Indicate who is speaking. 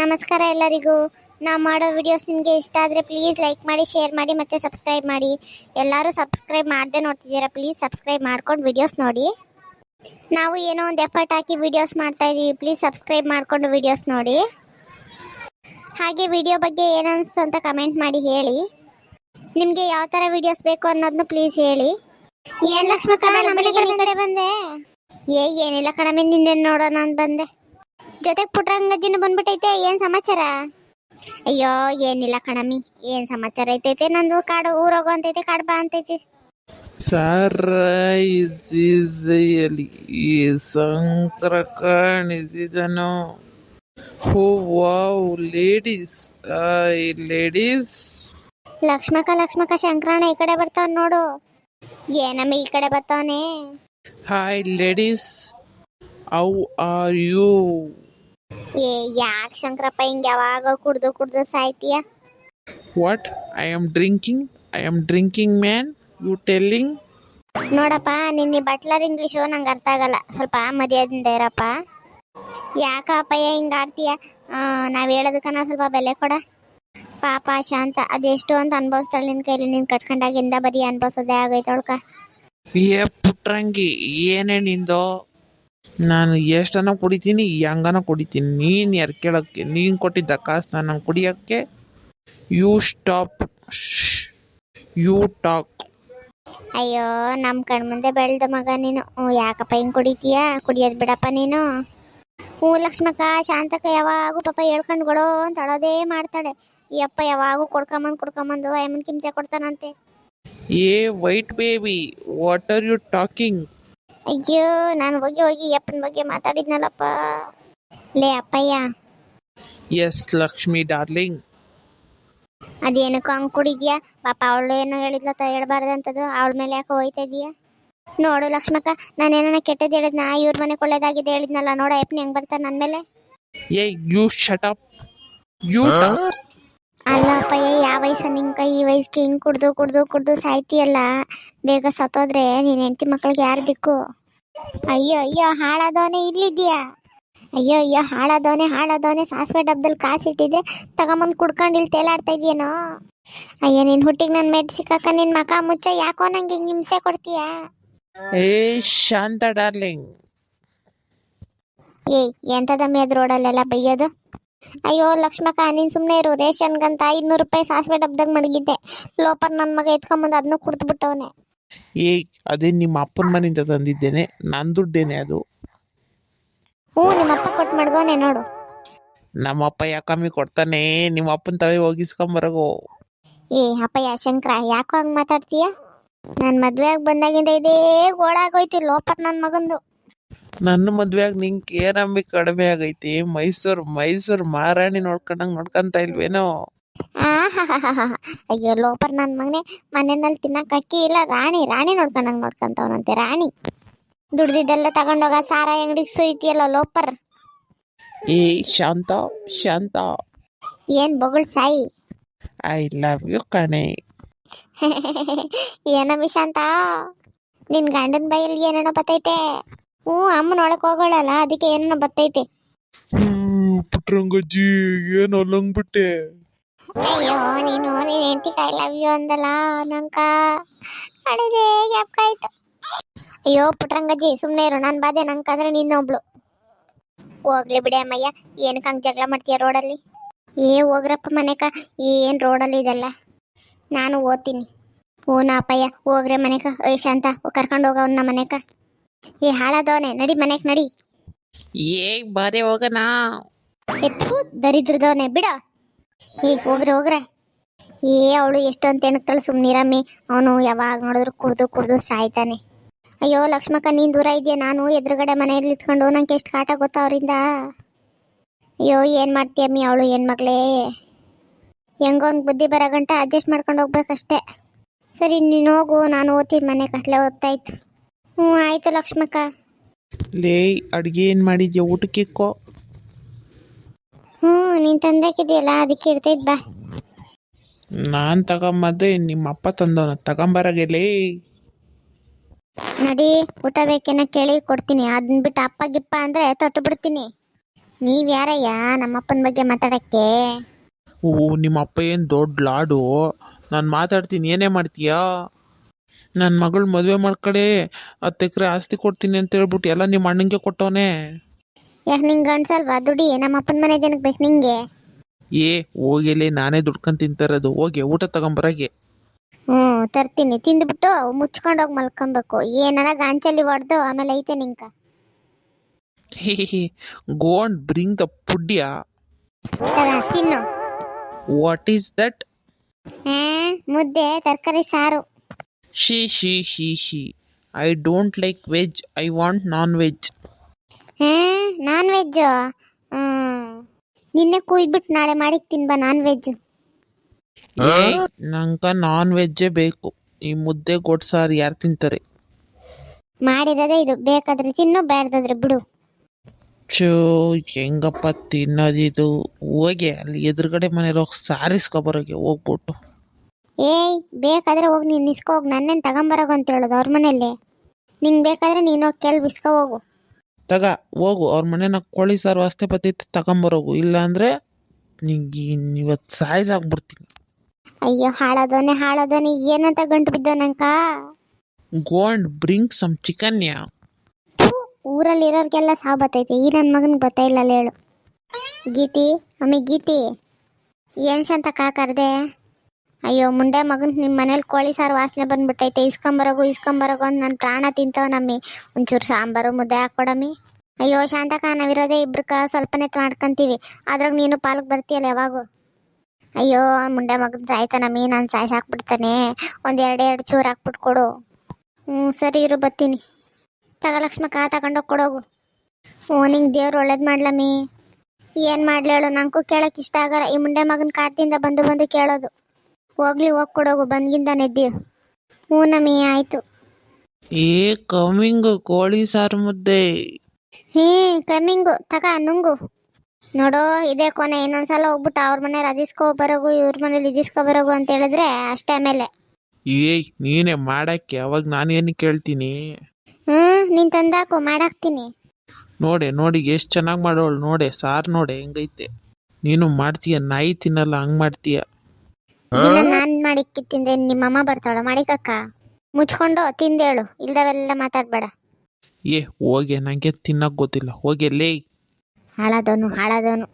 Speaker 1: ನಮಸ್ಕಾರ ಎಲ್ಲರಿಗೂ. ನಾವು ಮಾಡೋ ವಿಡಿಯೋಸ್ ನಿಮಗೆ ಇಷ್ಟ ಆದರೆ ಪ್ಲೀಸ್ ಲೈಕ್ ಮಾಡಿ ಶೇರ್ ಮಾಡಿ ಮತ್ತು ಸಬ್ಸ್ಕ್ರೈಬ್ ಮಾಡಿ. ಎಲ್ಲರೂ ಸಬ್ಸ್ಕ್ರೈಬ್ ಮಾಡದೆ ನೋಡ್ತಿದ್ದೀರಾ ಪ್ಲೀಸ್ ಸಬ್ಸ್ಕ್ರೈಬ್ ಮಾಡ್ಕೊಂಡು ವಿಡಿಯೋಸ್ ನೋಡಿ. ನಾವು ಏನೋ ಒಂದು ಎಫರ್ಟ್ ಹಾಕಿ ವಿಡಿಯೋಸ್ ಮಾಡ್ತಾ ಇದ್ದೀವಿ ಪ್ಲೀಸ್ ಸಬ್ಸ್ಕ್ರೈಬ್ ಮಾಡಿಕೊಂಡು ವಿಡಿಯೋಸ್ ನೋಡಿ. ಹಾಗೆ ವಿಡಿಯೋ ಬಗ್ಗೆ ಏನನ್ನಿಸ್ತು ಅಂತ ಕಮೆಂಟ್ ಮಾಡಿ ಹೇಳಿ. ನಿಮಗೆ ಯಾವ ಥರ ವಿಡಿಯೋಸ್ ಬೇಕು ಅನ್ನೋದನ್ನು ಪ್ಲೀಸ್ ಹೇಳಿ. ಏನು ಲಕ್ಷ್ಮಕ್ಕ ನಮ್ಮನೆಗೆ ಈ ಕಡೆ ಬಂದೆ? ಏ ಏನಿಲ್ಲ ಕಣಮೆ ನಿನ್ನೆ ನೋಡೋಣ ಅಂತ ಬಂದೆ. ಜೊತೆಗೆ ಪುಟ್ರಂಗಜ್ಜಿನ ಬಂದ್ಬಿಟ್ಟೈತೆ ಏನ್ ಸಮಾಚಾರ? ಅಯ್ಯೋ ಏನಿಲ್ಲ ಕಣಮ್ಮಿ ಏನ್ ಸಮಾಚಾರ ಐತೈತೆ? ನಂದು ಕಾಡು ಊರೋಗೋ ಅಂತೈತೆ ಕಾಡು ಬಾ ಅಂತೈತಿ.
Speaker 2: ಸರ್ ಈಸೆಯಲ್ಲಿ ಈ ಸಂಕ್ರ ಕಾಣಿಸಿದನು. ಹೋ ವಾವ್ ಲೇಡೀಸ್ ಐ ಲೇಡೀಸ್.
Speaker 1: ಲಕ್ಷ್ಮಕ ಲಕ್ಷ್ಮಕ ಶಂಕರಣ್ಣ ಈ ಕಡೆ ಬರ್ತಾವ್ ನೋಡು. ಏನಮ್ಮ ಈ ಕಡೆ ಬರ್ತಾವನೆ?
Speaker 2: Hi ladies. How are you
Speaker 1: ಏ ಯಾಕೆ ಶಂಕರಪ್ಪ ಹಿಂಗ್ ಯಾವಾಗ ಕುಡ್ದು ಕುಡ್ದು ಸಾಯ್ತೀಯ?
Speaker 2: What I am drinking I am drinking man you telling
Speaker 1: ನೋಡಪ್ಪ ನಿನ್ನ ಬಟ್ಲರ್ ಇಂಗ್ಲೀಷು ನಂಗೆ ಅರ್ಥ ಆಗಲ್ಲ. ಸ್ವಲ್ಪ ಮರ್ಯಾದಿಂದ ಇರಪ್ಪ. ಯಾಕಪ್ಪಯ್ಯ ಹಿಂಗೆ ಆಡ್ತೀಯ? ನಾವು ಹೇಳೋದಕ್ಕನ ಸ್ವಲ್ಪ ಬೆಲೆ ಕೊಡ. ಪಾಪ ಶಾಂತ ಅದೆಷ್ಟು ಅಂತ ಅನ್ಭವಿಸ್ತಾಳೆ ನಿನ್ನ ಕೈಲಿ. ನೀನು ಕಟ್ಕೊಂಡಾಗಿಂದ ಬರೀ ಅನ್ಭವಿಸೋದೇ ಆಗೈತೊಳ್ಕ
Speaker 2: ಏ ಪುಟ್ರಂಗಿ ಏನೇ ನಿಂದು? ನಾನು ಎಷ್ಟನ ಕುಡಿತೀನಿ ಹೆಂಗನ ಕುಡಿತೀನಿ. ನೀನು ಯಾರು ಕೇಳೋಕ್ಕೆ ನೀನು ಕೊಟ್ಟಿದ್ದ ಕಾಸು ನಾನು ಕುಡಿಯೋಕ್ಕೆ ಯು ಸ್ಟಾಪ್ ಯು ಟಾಕ್
Speaker 1: ಅಯ್ಯೋ ನಮ್ಮ ಕಣ್ಮುಂದೆ ಬೆಳೆದ ಮಗ ನೀನು. ಹ್ಞೂ ಯಾಕಪ್ಪ ಹಿಂಗೆ ಕುಡಿತೀಯಾ? ಕುಡಿಯೋದು ಬಿಡಪ್ಪ ನೀನು. ಹ್ಞೂ ಲಕ್ಷ್ಮಕ್ಕ ಶಾಂತಕ್ಕ ಯಾವಾಗೂ ಪಾಪ ಹೇಳ್ಕೊಂಡು ಕೊಡೋ ಅಂತ ಅಳೋದೇ ಮಾಡ್ತಾಳೆ. ಈ ಅಪ್ಪ ಯಾವಾಗೂ ಕೊಡ್ಕೊಂಬಂದು ಕೊಡ್ಕೊಂಬಂದು ಅಮ್ಮನ ಕಿಮ್ಸೆ ಕೊಡ್ತಾನಂತೆ.
Speaker 2: ಏ wait baby what are you talking
Speaker 1: ಅಯ್ಯೋ ನಾನು ಹೋಗಿ ಹೋಗಿ ಅಪ್ಪನ ಬಗ್ಗೆ ಮಾತಾಡಿದ್ನಲ್ಲಪ್ಪ. ಲೇ ಅಪ್ಪಯ್ಯ.
Speaker 2: S Lakshmi darling.
Speaker 1: ಅದೇನಕ್ಕೋ ಹಂಗೆ ಕುಡಿದ್ಯಾ? ಪಾಪ ಅವಳು ಏನೋ ಹೇಳಿದ್ಲತ್ತ ಹೇಳ್ಬಾರ್ದಂಥದ್ದು ಅವಳ ಮೇಲೆ ಯಾಕೆ ಹೋಯ್ತಾ ಇದೀಯಾ? ನೋಡು ಲಕ್ಷ್ಮಕ್ಕ ನಾನೇನ ಕೆಟ್ಟದ್ದು ಹೇಳಿದ್ನ ಇವ್ರ ಮನೆ ಒಳ್ಳೇದಾಗಿದೆ ಹೇಳಿದ್ನಲ್ಲ ನೋಡ ಅಪ್ಪನ ಹೆಂಗ್ ಬರ್ತಾರೆ ನನ್ನ ಮೇಲೆ.
Speaker 2: ಏ ಯು ಶಟ್ ಅಪ್ ಯು
Speaker 1: ಅಲ್ಲ ಅಪ್ಪಯ್ಯ ಯಾವ ವಯಸ್ಸ ನಿಂಗೆ ಈ ವಯಸ್ಸಿಗೆ ಹಿಂಗೆ ಕುಡ್ದು ಕುಡ್ದು ಕುಡ್ದು ಸಾಯ್ತಿಯಲ್ಲ? ಬೇಗ ಸತ್ತೋದ್ರೆ ನೀನ್ ಹೆಂಡತಿ ಮಕ್ಕಳಿಗೆ ಯಾರು ದಿಕ್ಕು? ಅಯ್ಯೋ ಅಯ್ಯೋ ಹಾಳಾದವನೇ ಇಲ್ಲಿದ್ಯಾ ಅಯ್ಯೋ ಅಯ್ಯೋ ಹಾಳಾದವನೇ ಹಾಳಾದವನೇ ಸಾಸಿವೆ ಡಬ್ಬದಲ್ಲಿ ಕಾಸಿಟ್ಟಿದ್ರೆ ತಗೊಂಬಂದು ಕುಡ್ಕೊಂಡು ಇಲ್ಲಿ ತೇಲಾಡ್ತಾ ಇದೆಯೇನೋ ಅಯ್ಯೋ ನಿನ್ ಹುಟ್ಟಿಗೆ ನನ್ನ ಮೆಟ್ ಸಿಕ್ಕಾಕ ನಿನ್ ಮಕ ಮುಚ್ಚ ಯಾಕೋ ನಂಗೆ ಹಿಂಗೆ ಹಿಂಸೆ ಕೊಡ್ತೀಯಾ?
Speaker 2: ಏ ಶಾಂತ ಡಾರ್ಲಿಂಗ್.
Speaker 1: ಏಯ್ ಎಂಥದಮ್ಮಿ ಮೇದ್ ರೋಡಲ್ಲೆಲ್ಲ ಬೈಯೋದು? ಅಯ್ಯೋ ಲಕ್ಷ್ಮಕ್ಕ ನೀನ್ ಸುಮ್ನೆ ಇರು. ರೇಷನ್ಗಂತ ಐದ್ನೂರು ರೂಪಾಯಿ ಸಾಸಿವೆ ಡಬ್ದಾಗ ಮಡಗಿದ್ದೆ. ಲೋಪರ್ ನನ್ನ ಮಗ ಎತ್ಕೊಂಬಂದು ಅದನ್ನು ಕುಡ್ದು ಬಿಟ್ಟವನೆ
Speaker 2: ಏ ಅದೇ ನಿಮ್ಮ ಅಪ್ಪನ ಮನೆಯಿಂದ ತಂದಿದ್ದೇನೆ. ನನ್ನ ದುಡ್ಡೇನೆ ಅದು.
Speaker 1: ಹ್ಞೂ ನಿಮ್ಮಪ್ಪ ಕೊಟ್ಟು ಮಡ್ಗವನೆ ನೋಡು.
Speaker 2: ನಮ್ಮಪ್ಪ ಯಾಕಮ್ಮಿ ಕೊಡ್ತಾನೆ? ನಿಮ್ಮ ಅಪ್ಪನ ತವೆ ಹೋಗಿಸ್ಕೊಂಬರಗು.
Speaker 1: ಏ ಅಪ್ಪಯ್ಯ ಶಂಕರ ಯಾಕೋ ಹಂಗೆ ಮಾತಾಡ್ತೀಯ? ನನ್ನ ಮದುವೆಯಾಗಿ ಬಂದಾಗಿಂದ ಇದೇ ಗೋಳಾಗೋಯ್ತು ಲೋಪರ್ ನನ್ನ ಮಗಂದು.
Speaker 2: ನನ್ನ ಮದ್ವೆಯಾಗ ನಿಂಗೆ ಏನಮ್ಮಿ ಕಡಿಮೆ ಆಗೈತಿ. ಮೈಸೂರು ಮೈಸೂರು ಮಹಾರಾಣಿ ನೋಡ್ಕೊಂಡಂಗೆ ನೋಡ್ಕೊಂತ ಇಲ್ವೇನೋ.
Speaker 1: ಅಯ್ಯೋ ಲೋಪರ್ ನನ್ನ ಮಗನೇ. ಮನೆಯಲ್ಲಿ ತಿನ್ನಕ್ಕೆ ಅಕ್ಕಿ ಇಲ್ಲ ರಾಣಿ ರಾಣಿ ನೋಡ್ಕೊಂಡಂಗೆ ನೋಡ್ಕೊಂತವನಂತೆ ರಾಣಿ. ದುಡ್ದಿದ್ದೆಲ್ಲ ತಗೊಂಡೋಗ ಸಾರ ಅಂಗಡಿಗೆ ಸುರಿತಿಯಲ್ಲ ಲೋಪರ್.
Speaker 2: ಏ ಶಾಂತ ಶಾಂತ.
Speaker 1: ಏನ್ ಬೊಗಳ್ ಸಾಯಿ?
Speaker 2: ಐ ಲವ್ ಯು ಕಣೆ.
Speaker 1: ಏನ ವಿಶಾಂತ ನಿನ್ ಗಂಡನ ಬೈಯಲ್ಲಿ ಏನೇನೋ ಬತ್ತೈತೆ? ಹ್ಞೂ ಅಮ್ಮನ ಒಳಗೆ ಹೋಗೋಳಲ್ಲ ಅದಕ್ಕೆ ಏನೇನೋ ಬತ್ತೈತೆ.
Speaker 2: ಪುಟ್ರಂಗಜ್ಜಿ ಏನು ಅಲ್ಲಂಗ್ಬಿಟ್ಟೆ.
Speaker 1: ಅಯ್ಯೋ ನೀನು ನೀನು ಹೆಂಡತಿ ಕೈ ಲವ್ ಯು ಅಂದಲ್ಲ ನಂಕ ಅಳಿದೆ ಗ್ಯಾಪ್ಕಾಯ್ತು ಅಯ್ಯೋ ಪುಟ್ರಂಗಜ್ಜಿ ಸುಮ್ಮನೆ ಇರು ನಾನು ಬಾದೆ ನಂಕಂದ್ರೆ ನಿನ್ನೊಬ್ಳು ಹೋಗ್ಲಿ ಬಿಡಿ ಅಮ್ಮಯ್ಯ ಏನಕ್ಕೆ ಹಂಗೆ ಜಗಳ ಮಾಡ್ತೀಯ ರೋಡಲ್ಲಿ ಏ ಹೋಗ್ರಪ್ಪ ಮನೆಕ ಏನು ರೋಡಲ್ಲಿ ಇದೆಲ್ಲ? ನಾನು ಓದ್ತೀನಿ. ಓನ ಅಪ್ಪಯ್ಯ ಹೋಗ್ರೆ ಮನೆಕ. ಏ ಶಾಂತ ಕರ್ಕೊಂಡು ಹೋಗವನ್ನ ಮನೆಕ. ಏ ಹಾಳಾದವನೆ ನಡಿ ಮನೆಗೆ ನಡಿ.
Speaker 2: ಏ ಬಾರೆ ಹೋಗನಾ?
Speaker 1: ಎತ್ತು ದರಿದ್ರದವನೆ ಬಿಡ. ಏ, ಹೋಗ್ರಿ, ಹೋಗ್ರೆ. ಏ, ಅವಳು ಎಷ್ಟು ಅಂತ ಎಣಕ್ತಾಳೆ ಸುಮ್ನಿರಮ್ಮಿ ಅವನು ಯಾವಾಗ ನೋಡಿದ್ರು ಕುಡ್ದು ಕುಡ್ದು ಸಾಯ್ತಾನೆ. ಅಯ್ಯೋ, ಲಕ್ಷ್ಮಕ್ಕ, ನೀನ್ ದೂರ ಇದೆಯಾ ನಾನು ಎದುರುಗಡೆ ಮನೆಯಲ್ಲಿ ಇತ್ಕೊಂಡು ನಂಗೆ ಎಷ್ಟು ಕಾಟ ಗೊತ್ತಾ ಅವರಿಂದ? ಅಯ್ಯೋ, ಏನ್ ಮಾಡ್ತೀಯಮ್ಮಿ ಅವಳು ಹೆಣ್ಮಕ್ಳೇ? ಹೆಂಗೋ ಬುದ್ಧಿ ಬರೋ ಗಂಟ ಅಡ್ಜಸ್ಟ್ ಮಾಡ್ಕೊಂಡು ಹೋಗ್ಬೇಕಷ್ಟೇ. ಸರಿ, ನೀನು ಹೋಗು, ನಾನು ಓದ್ತೀನಿ ಮನೆ ಕಟ್ಲೆ ಓದ್ತಾಯ್ತು ಹ್ಞೂ ಆಯ್ತು ಲಕ್ಷ್ಮಕ್ಕ.
Speaker 2: ಲೇ, ಅಡ್ಗೆ ಏನು ಮಾಡಿದ್ಯಾ? ಊಟಕ್ಕಿಕ್ಕೋ
Speaker 1: ಹ್ಞೂ ನೀನು ತಂದಾಕಿದೆಯಲ್ಲ ಅದಕ್ಕೆ ಇರ್ತೈತ್ ಬಾ.
Speaker 2: ನಾನು ತಗೊಂಬಂದೆ ನಿಮ್ಮ ಅಪ್ಪ ತಂದವನ. ತಗೊಂಬರಾಗೆಲೇ
Speaker 1: ನಡಿ ಊಟ ಬೇಕೇನ ಕೇಳಿ ಕೊಡ್ತೀನಿ. ಅದನ್ನ ಬಿಟ್ಟು ಅಪ್ಪ ಗಿಪ್ಪ ಅಂದ್ರೆ ತೊಟ್ಟು ಬಿಡ್ತೀನಿ. ನೀವ್ ಯಾರಯ್ಯ ನಮ್ಮಪ್ಪನ ಬಗ್ಗೆ ಮಾತಾಡಕ್ಕೆ?
Speaker 2: ಓ ನಿಮ್ಮ ಅಪ್ಪ ಏನು ದೊಡ್ಡ ಲಾಡು. ನಾನು ಮಾತಾಡ್ತೀನಿ ಏನೇ ಮಾಡ್ತೀಯಾ? ನನ್ನ ಮಗಳು ಮದುವೆ ಮಾಡ್ಕಡೆ ಹತ್ತು ಎಕರೆ ಆಸ್ತಿ ಕೊಡ್ತೀನಿ ಅಂತ ಹೇಳ್ಬಿಟ್ಟು ಎಲ್ಲ ನಿಮ್ಮ ಅಣ್ಣಂಗೆ ಕೊಟ್ಟವನೆ.
Speaker 1: ಯಾಕೆ ನಿಂಗೆ ಅನ್ಸಲ್ವಾ? ದುಡಿ ನಮ್ಮಪ್ಪನ ಮನೆ ಜನಕ್ಕೆ ಬೇಕು ನಿಂಗೆ.
Speaker 2: ಏ ಹೋಗಿಲಿ ನಾನೇ ದುಡ್ಕೊಂಡು ತಿಂತಾರದು. ಹೋಗಿ ಊಟ ತಗೊಂಬರಾಗೆ.
Speaker 1: ಹ್ಞೂ ತರ್ತೀನಿ. ತಿಂದ್ಬಿಟ್ಟು ಮುಚ್ಕೊಂಡು ಹೋಗಿ ಮಲ್ಕೊಬೇಕು. ಏನಾರ ಗಾಂಚಲಿ ಹೊಡೆದು ಆಮೇಲೆ ಐತೆ ನಿಂಕ.
Speaker 2: Hey go and bring the ಪುಡ್ಯ?
Speaker 1: ತಗ ತಿನ್ನು.
Speaker 2: ವಾಟ್ ಈಸ್ ದಟ್
Speaker 1: ಹಾ ಮುದ್ದೆ ತರಕಾರಿ ಸಾರು.
Speaker 2: ಶಿ ಶಿ ಶಿ she I don't like veg I want non veg
Speaker 1: ಹಾ ನಾನ್ ವೆಜ್ಜು. ನಿನ್ನೆ ಕುಯ್ಬಿಟ್ಟು ನಾಳೆ ಮಾಡಿಕ್ ತಿನ್ಬಾ ನಾನ್ ವೆಜ್
Speaker 2: ನಂಗ ನಾನ್ ವೆಜ್ಜೇ ಬೇಕು. ಈ ಮುದ್ದೆ ಸಾರು ಯಾರು ತಿಂತಾರೆ?
Speaker 1: ಮಾಡಿರೋದೇ ಇದು. ಬೇಕಾದ್ರೆ ತಿನ್ನು ಬೇಡದಾದ್ರೆ ಬಿಡು.
Speaker 2: ಚೋ ಹೆಂಗಪ್ಪ ತಿನ್ನೋದಿದು ಹೋಗಿ ಅಲ್ಲಿ ಎದುರುಗಡೆ ಮನೇಲಿ ಹೋಗಿ ಸಾರಿಸ್ಕೊಬರೋಗೆ ಹೋಗ್ಬಿಟ್ಟು.
Speaker 1: ಏಯ್ ಬೇಕಾದ್ರೆ ಹೋಗಿ ನೀನು ಇಸ್ಕೊ ಹೋಗಿ. ನನ್ನೇನು ತಗೊಂಬರೋಗು ಅಂತ ಹೇಳೋದು ಅವ್ರ ಮನೇಲಿ ನಿಂಗೆ ಬೇಕಾದ್ರೆ ನೀನು ಹೋಗಿ ಕೇಳಿ ಬಿಸ್ಕೊ ಹೋಗು.
Speaker 2: ತಗ ಹೋಗು ಅವ್ರ ಮನೇನ ಕೋಳಿ ಸಾರು ಅಷ್ಟೇ ಪತಿ ತಗೊಂಬರೋಗು ಇಲ್ಲಾಂದ್ರೆ ನಿಂಗೆ ಇವತ್ತು ಆಗ್ಬಿಡ್ತೀನಿ.
Speaker 1: ಅಯ್ಯೋ ಹಾಳದೋನೆ ಹಾಳದೋನೆ ಏನಂತ ಗಂಟು ಬಿದ್ದೋನಂಕ
Speaker 2: go and bring some chicken ಯಾ
Speaker 1: ಊರಲ್ಲಿ ಇರೋರಿಗೆಲ್ಲ ಸಾವು ಬತ್ತೈತೆ ಈ ನನ್ನ ಮಗನಿಗೆ ಗೊತ್ತಾ ಇಲ್ಲ ಹೇಳು. ಗೀತಿ ಅಮ್ಮಿ ಗೀತಿ ಏನ್ಸಂತ ಕಾ ಕರ್ದೆ? ಅಯ್ಯೋ, ಮುಂಡೆ ಮಗನ್ ನಿಮ್ಮ ಮನೇಲಿ ಕೋಳಿ ಸಾರು ವಾಸನೆ ಬಂದ್ಬಿಟ್ಟೈತೆ. ಇಸ್ಕೊಂಬರೋಗು ಇಸ್ಕೊಂಬರೋಗು ಅಂತ ನನ್ನ ಪ್ರಾಣ ತಿಂತವನಮ್ಮಿ ಒಂಚೂರು ಸಾಂಬಾರು, ಮುದ್ದೆ ಹಾಕ್ಕೊಡಮ್ಮಿ ಅಯ್ಯೋ ಶಾಂತಕ ನಾವಿರೋದೇ ಇಬ್ರಕ್ಕ ಸ್ವಲ್ಪನೇ ಮಾಡ್ಕೊಂತೀವಿ. ಅದ್ರಾಗ ನೀನು ಪಾಲಕ್ ಬರ್ತೀಯಲ್ಲ ಯಾವಾಗೂ? ಅಯ್ಯೋ, ಮುಂಡೆ ಮಗನ್ ಸಾಯ್ತಾನಮ್ಮಿ ನಾನು ಸಾಯ್ಸಾಕ್ಬಿಡ್ತಾನೆ ಒಂದು ಎರಡು ಎರಡು ಚೂರು ಹಾಕ್ಬಿಟ್ಟು ಕೊಡು. ಹ್ಞೂ ಸರಿ ಇರು, ಬರ್ತೀನಿ. ತಗ ಕಾ ತಗೊಂಡೋಗಿ ಕೊಡೋಗು. ಹ್ಞೂ, ನಿಂಗೆ ದೇವ್ರು ಒಳ್ಳೇದು ಮಾಡ್ಲಮ್ಮಿ. ಏನು ಮಾಡ್ಲೇಳು ನನಗೂ ಕೇಳೋಕೆ ಇಷ್ಟ ಆಗಲ್ಲ. ಈ ಮುಂಡೆ ಮಗನ ಕಾಡ್ದಿಂದ ಬಂದು ಬಂದು ಕೇಳೋದು. ಹೋಗ್ಲಿ ಹೋಗಿ ಕೊಡೋಗು ಬಂದ್ಗಿಂದ ನೆದ್ದಿ ಹ್ಞೂ ನಮ್ಮಿ ಆಯ್ತು.
Speaker 2: ಏ ಕಮಿಂಗ್ ಕೋಳಿ ಸಾರು ಮುದ್ದೆ.
Speaker 1: ಹ್ಞೂ ಕಮ್ಮಿಂಗು ತಗ ನುಂಗು. ನೋಡೋ ಇದೇ ಕೊನೆ ಇನ್ನೊಂದ್ಸಲ ಹೋಗ್ಬಿಟ್ಟು ಅವ್ರ ಮನೇಲಿ ಅದಿಸ್ಕೊ ಬರೋಗು ಇವ್ರ ಮನೇಲಿ ಇದಿಸ್ಕೊ ಬರೋಗು ಅಂತ ಹೇಳಿದ್ರೆ ಅಷ್ಟೇ ಮೇಲೆ
Speaker 2: ಏಯ್ ನೀನೇ ಮಾಡಕ್ಕೆ ಅವಾಗ ನಾನೇನು ಕೇಳ್ತೀನಿ?
Speaker 1: ಹ್ಞೂ ನೀನು ತಂದಾಕು ಮಾಡಾಕ್ತೀನಿ.
Speaker 2: ನೋಡೆ ನೋಡಿ ಎಷ್ಟು ಚೆನ್ನಾಗಿ ಮಾಡೋಳು ನೋಡೆ ಸಾರು ನೋಡೆ ಹೆಂಗೈತೆ. ನೀನು ಮಾಡ್ತೀಯ ನಾಯಿ ತಿನ್ನಲ್ಲ ಹಂಗೆ ಮಾಡ್ತೀಯ.
Speaker 1: ಇಲ್ಲ ನಾನು ಮಾಡಿಕ್ಕಿ ತಿಂದೆ. ನಿಮ್ಮಮ್ಮ ಬರ್ತಾಳ? ಮಾಡಿಕಕ್ಕ? ಮುಚ್ಕೊಂಡು ತಿಂದೇಳು ಇಲ್ದವೆಲ್ಲ ಮಾತಾಡ್ಬೇಡ.
Speaker 2: ಏ ಹೋಗಿ ನಂಗೆ ತಿನ್ನಕ್ ಗೊತ್ತಿಲ್ಲ. ಹೋಗಿ ಲೇ
Speaker 1: ಹಾಳಾದವನು ಹಾಳಾದವನು.